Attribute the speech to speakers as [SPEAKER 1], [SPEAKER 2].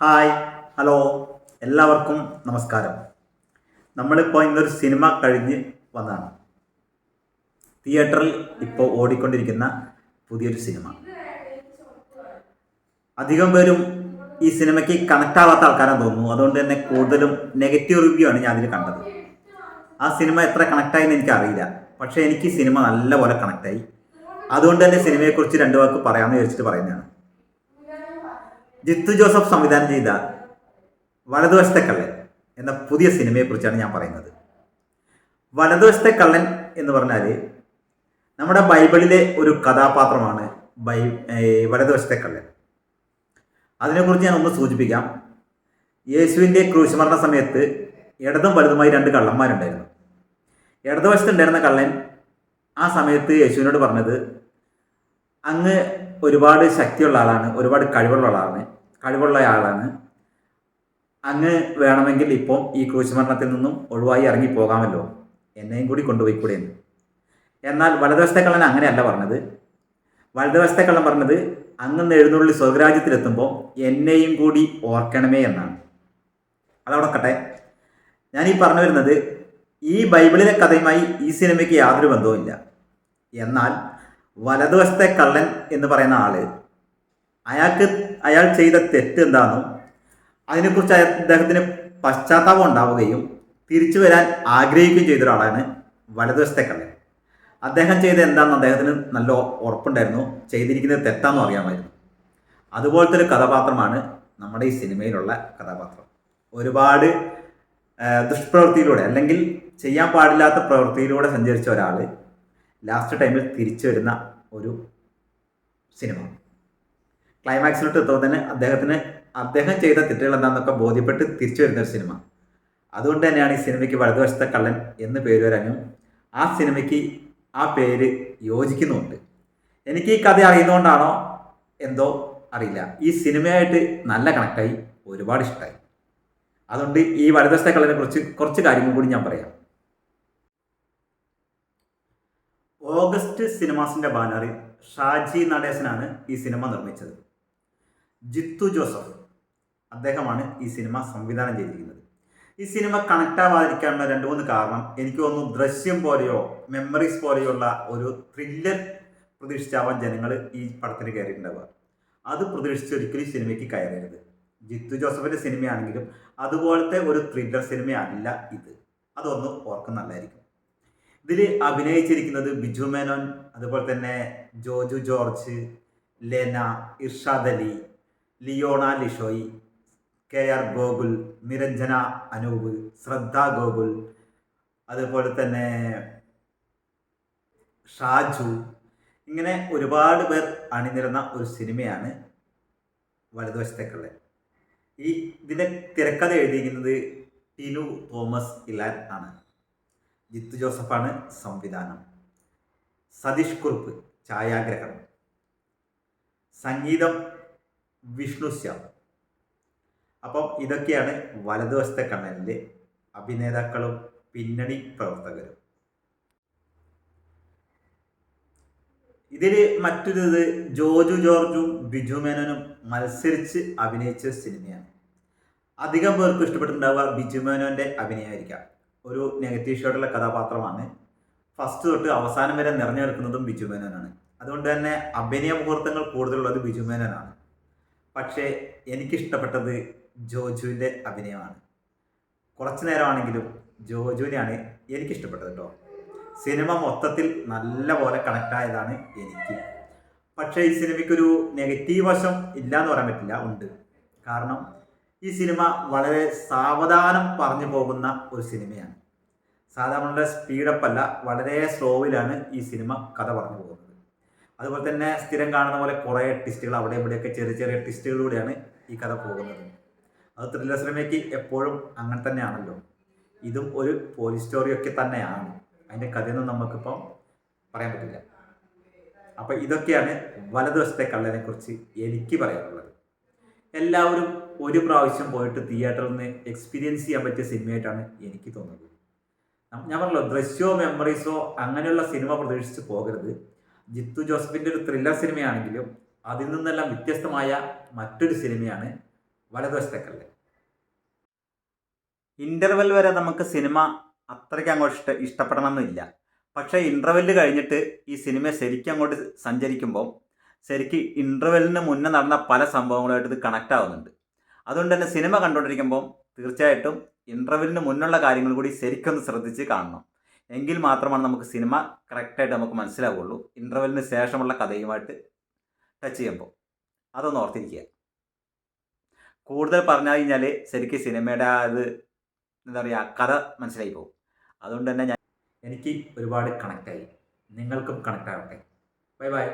[SPEAKER 1] Hi hello എല്ലാവർക്കും നമസ്കാരം. നമ്മളിപ്പോൾ ഇന്നൊരു സിനിമ കഴിഞ്ഞ് വന്നതാണ് തിയേറ്ററിൽ ഇപ്പോൾ ഓടിക്കൊണ്ടിരിക്കുന്ന പുതിയൊരു സിനിമ. അധികം പേരും ഈ സിനിമയ്ക്ക് കണക്ട് ആവാത്ത ആൾക്കാരാണ് തോന്നുന്നു. അതുകൊണ്ട് തന്നെ കൂടുതലും നെഗറ്റീവ് റിവ്യൂ ആണ് ഞാൻ അതിൽ കണ്ടത്. ആ സിനിമ എത്ര കണക്റ്റായി എന്ന് എനിക്കറിയില്ല. പക്ഷേ എനിക്ക് സിനിമ നല്ലപോലെ കണക്റ്റായി. അതുകൊണ്ട് തന്നെ സിനിമയെക്കുറിച്ച് രണ്ട് വാക്ക് പറയാമെന്ന് ചോദിച്ചിട്ട് പറയുന്നതാണ്. ജിത്തു ജോസഫ് സംവിധാനം ചെയ്ത വലതുവശത്തെ കള്ളൻ എന്ന പുതിയ സിനിമയെക്കുറിച്ചാണ് ഞാൻ പറയുന്നത്. വലതുവശത്തെ കള്ളൻ എന്ന് പറഞ്ഞാൽ നമ്മുടെ ബൈബിളിലെ ഒരു കഥാപാത്രമാണ് ബൈ വലതുവശത്തെ കള്ളൻ അതിനെക്കുറിച്ച് ഞാൻ ഒന്ന് സൂചിപ്പിക്കാം. യേശുവിന്റെ ക്രൂശുമരണ സമയത്ത് ഇടതും വലുതുമായി രണ്ട് കള്ളന്മാരുണ്ടായിരുന്നു. ഇടതുവശത്തുണ്ടായിരുന്ന കള്ളൻ ആ സമയത്ത് യേശുവിനോട് പറഞ്ഞത് അങ്ങ് ഒരുപാട് ശക്തിയുള്ള ആളാണ് ഒരുപാട് കഴിവുള്ള ആളാണ് കഴിവുള്ള ആളാണ്. അങ്ങ് വേണമെങ്കിൽ ഇപ്പോൾ ഈ ക്രൂശ്മരണത്തിൽ നിന്നും ഒഴിവായി ഇറങ്ങി പോകാമല്ലോ. എന്നെയും കൂടി കൊണ്ടുപോയിക്കൂടെ എന്ന്. എന്നാൽ വലതുവശത്തെ കള്ളൻ അങ്ങനെയല്ല പറഞ്ഞത്. വലതുവശത്തെ കള്ളൻ പറഞ്ഞത് അങ്ങ് എഴുന്നള്ളി സ്വർഗരാജ്യത്തിലെത്തുമ്പോൾ എന്നെയും കൂടി ഓർക്കണമേ എന്നാണ്. അതവിടെക്കട്ടെ ഞാൻ ഈ പറഞ്ഞു വരുന്നത് ഈ ബൈബിളിലെ കഥയുമായി ഈ സിനിമയ്ക്ക് യാതൊരു ബന്ധവുമില്ല. എന്നാൽ വലതുവശത്തെ കള്ളൻ എന്ന് പറയുന്ന ആൾ. അയാൾക്ക് അയാൾ ചെയ്ത തെറ്റ് എന്താണെന്നും അതിനെക്കുറിച്ച് അദ്ദേഹത്തിന് പശ്ചാത്താപം ഉണ്ടാവുകയും തിരിച്ചു വരാൻ ആഗ്രഹിക്കുകയും ചെയ്ത ഒരാളാണ് വലതുവശത്തെ കള്ളൻ. അദ്ദേഹം ചെയ്ത എന്താണെന്ന് അദ്ദേഹത്തിന് നല്ല ഉറപ്പുണ്ടായിരുന്നു. ചെയ്തിരിക്കുന്നത് തെറ്റാണെന്ന് അറിയാമായിരുന്നു. അതുപോലത്തെ ഒരു കഥാപാത്രമാണ് നമ്മുടെ ഈ സിനിമയിലുള്ള കഥാപാത്രം. ഒരുപാട് ദുഷ്പ്രവൃത്തിയിലൂടെ അല്ലെങ്കിൽ ചെയ്യാൻ പാടില്ലാത്ത പ്രവൃത്തിയിലൂടെ സഞ്ചരിച്ച ഒരാൾ ലാസ്റ്റ് ടൈമിൽ തിരിച്ചു വരുന്ന ഒരു സിനിമ ക്ലൈമാക്സിലോട്ട് എത്തുമ്പോൾ തന്നെ അദ്ദേഹത്തിന് അദ്ദേഹം ചെയ്ത തെറ്റുകൾ എന്താണെന്നൊക്കെ ബോധ്യപ്പെട്ട് തിരിച്ചു വരുന്ന ഒരു സിനിമ അതുകൊണ്ട് തന്നെയാണ് ഈ സിനിമയ്ക്ക് വലതുവശത്തെ കള്ളൻ എന്ന് പേര് വരാനും ആ സിനിമയ്ക്ക് ആ പേര് യോജിക്കുന്നുമുണ്ട്. എനിക്ക് ഈ കഥ അറിയുന്നതുകൊണ്ടാണോ എന്തോ അറിയില്ല. ഈ സിനിമയായിട്ട് നല്ല കണക്റ്റായി ഒരുപാട് ഇഷ്ടമായി. അതുകൊണ്ട് ഈ വലതുവശത്തെ കള്ളനെ കുറിച്ച് കുറച്ച് കാര്യങ്ങൾ കൂടി ഞാൻ പറയാം. ഓഗസ്റ്റ് സിനിമാസിന്റെ ബാനറിൽ ഷാജി നടേശനാണ് ഈ സിനിമ നിർമ്മിച്ചത്. ജിത്തു ജോസഫ് അദ്ദേഹമാണ് ഈ സിനിമ സംവിധാനം ചെയ്തിരിക്കുന്നത്. ഈ സിനിമ കണക്ട് ആവാതിരിക്കാനുള്ള രണ്ട് മൂന്ന് കാരണം എനിക്ക് തോന്നുന്നു ദൃശ്യം പോലെയോ മെമ്മറീസ് പോലെയുള്ള ഒരു ത്രില്ലർ പ്രതീക്ഷിച്ചാവാൻ ജനങ്ങൾ ഈ പടത്തിന് കയറിയിട്ടുണ്ടാവുക. അത് പ്രതീക്ഷിച്ചൊരിക്കലും സിനിമയ്ക്ക് കയറരുത്. ജിത്തു ജോസഫിന്റെ സിനിമയാണെങ്കിലും അതുപോലത്തെ ഒരു ത്രില്ലർ സിനിമയല്ല ഇത്. അതൊന്ന് ഓർക്കുന്ന നല്ലതായിരിക്കും. ഇതിൽ അഭിനയിച്ചിരിക്കുന്നത് ബിജു മേനോൻ അതുപോലെ തന്നെ Joju George Lena Irshad Ali Leona Lishoy K R Gokul Niranjana Anoop Shraddha Gokul അതുപോലെ തന്നെ ഷാജു. ഇങ്ങനെ ഒരുപാട് പേർ അണിനിരന്ന ഒരു സിനിമയാണ് വലതുവശത്തേക്കുള്ള ഈ ഇതിന്റെ തിരക്കഥ എഴുതിയിരിക്കുന്നത് ടിനു തോമസ് ഇലാൻ ആണ്. ജിത്തു ജോസഫാണ് സംവിധാനം. സതീഷ് കുറുപ്പ് ഛായാഗ്രഹണം സംഗീതം വിഷ്ണു ശ്യാം. അപ്പം ഇതൊക്കെയാണ് വലതുവശത്തെ കണ്ണലിലെ അഭിനേതാക്കളും പിന്നണി പ്രവർത്തകരും. ഇതിൽ മറ്റൊരിത് ജോജു ജോർജും ബിജു മേനോനും മത്സരിച്ച് അഭിനയിച്ച സിനിമയാണ്. അധികം പേർക്ക് ഇഷ്ടപ്പെട്ടിട്ടുണ്ടാവുക ബിജു മേനോന്റെ അഭിനയമായിരിക്കാം. ഒരു നെഗറ്റീവ് ഷോട്ടുള്ള കഥാപാത്രമാണ്. ഫസ്റ്റ് തൊട്ട് അവസാനം വരെ നിറഞ്ഞു നിൽക്കുന്നതും ബിജു മേനോനാണ്. അതുകൊണ്ട് തന്നെ അഭിനയ മുഹൂർത്തങ്ങൾ കൂടുതലുള്ളത് ബിജു മേനോനാണ്. പക്ഷേ എനിക്കിഷ്ടപ്പെട്ടത് ജോജുവിന്റെ അഭിനയമാണ്. കുറച്ചു നേരമാണെങ്കിലും ജോജുവിനെയാണ് എനിക്കിഷ്ടപ്പെട്ടത് കേട്ടോ. സിനിമ മൊത്തത്തിൽ നല്ല പോലെ കണക്റ്റായതാണ് എനിക്ക്. പക്ഷേ ഈ സിനിമയ്ക്കൊരു നെഗറ്റീവ് വശം ഇല്ല എന്ന് പറയാൻ പറ്റില്ല ഉണ്ട്. കാരണം ഈ സിനിമ വളരെ സാവധാനം പറഞ്ഞു പോകുന്ന ഒരു സിനിമയാണ്. സാധാരണ സ്പീഡപ്പ് അല്ല വളരെ സ്ലോവിലാണ് ഈ സിനിമ കഥ പറഞ്ഞു പോകുന്നത്. അതുപോലെ തന്നെ സ്ഥിരം കാണുന്ന പോലെ കുറേ ട്വിസ്റ്റുകൾ അവിടെ ഇവിടെയൊക്കെ ചെറിയ ചെറിയ ട്വിസ്റ്റുകളിലൂടെയാണ് ഈ കഥ പോകുന്നത്. അത് ത്രില്ലർ സിനിമയ്ക്ക് എപ്പോഴും അങ്ങനെ തന്നെയാണല്ലോ. ഇതും ഒരു പോലീസ് സ്റ്റോറിയൊക്കെ തന്നെയാണ്. അതിന്റെ കഥയൊന്നും നമുക്കിപ്പം പറയാൻ പറ്റില്ല. അപ്പോൾ ഇതൊക്കെയാണ് വലതുവശത്തെ കള്ളനെ കുറിച്ച് എനിക്ക് പറയാനുള്ളത്. എല്ലാവരും ഒരു പ്രാവശ്യം പോയിട്ട് തിയേറ്ററിൽ നിന്ന് എക്സ്പീരിയൻസ് ചെയ്യാൻ പറ്റിയ സിനിമയായിട്ടാണ് എനിക്ക് തോന്നുന്നത്. ഞാൻ പറഞ്ഞല്ലോ ദൃശ്യോ മെമ്മറീസോ അങ്ങനെയുള്ള സിനിമ പ്രതീക്ഷിച്ച് പോകരുത്. ജിത്തു ജോസഫിന്റെ ഒരു ത്രില്ലർ സിനിമയാണെങ്കിലും അതിൽ നിന്നെല്ലാം വ്യത്യസ്തമായ മറ്റൊരു സിനിമയാണ് വളരെ കല്ല് ഇന്റർവെൽ വരെ നമുക്ക് സിനിമ അത്രയ്ക്ക് അങ്ങോട്ട് ഇഷ്ട ഇഷ്ടപ്പെടണമെന്നില്ല. പക്ഷേ ഇന്റർവെൽ കഴിഞ്ഞിട്ട് ഈ സിനിമ ശരിക്കും അങ്ങോട്ട് സഞ്ചരിക്കുമ്പോൾ ശരിക്കും ഇന്റർവെല്ലിന് മുന്നേ നടന്ന പല സംഭവങ്ങളുമായിട്ട് ഇത് കണക്റ്റ് ആവുന്നുണ്ട്. അതുകൊണ്ട് തന്നെ സിനിമ കണ്ടുകൊണ്ടിരിക്കുമ്പോൾ തീർച്ചയായിട്ടും ഇന്റർവെല്ലിന് മുന്നുള്ള കാര്യങ്ങൾ കൂടി ശരിക്കൊന്ന് ശ്രദ്ധിച്ച് കാണണം. എങ്കിൽ മാത്രമാണ് നമുക്ക് സിനിമ കറക്റ്റായിട്ട് നമുക്ക് മനസ്സിലാവുള്ളൂ. ഇന്റർവെല്ലിന് ശേഷമുള്ള കഥയുമായിട്ട് ടച്ച് ചെയ്യുമ്പോൾ അതൊന്ന് ഓർത്തിരിക്കുക. കൂടുതൽ പറഞ്ഞു കഴിഞ്ഞാൽ ശരിക്കും സിനിമയുടെ അത് എന്താ പറയുക കഥ മനസ്സിലായി പോകും. അതുകൊണ്ട് തന്നെ ഞാൻ എനിക്ക് ഒരുപാട് കണക്റ്റായി നിങ്ങൾക്കും കണക്റ്റ് ആവട്ടെ. Bye bye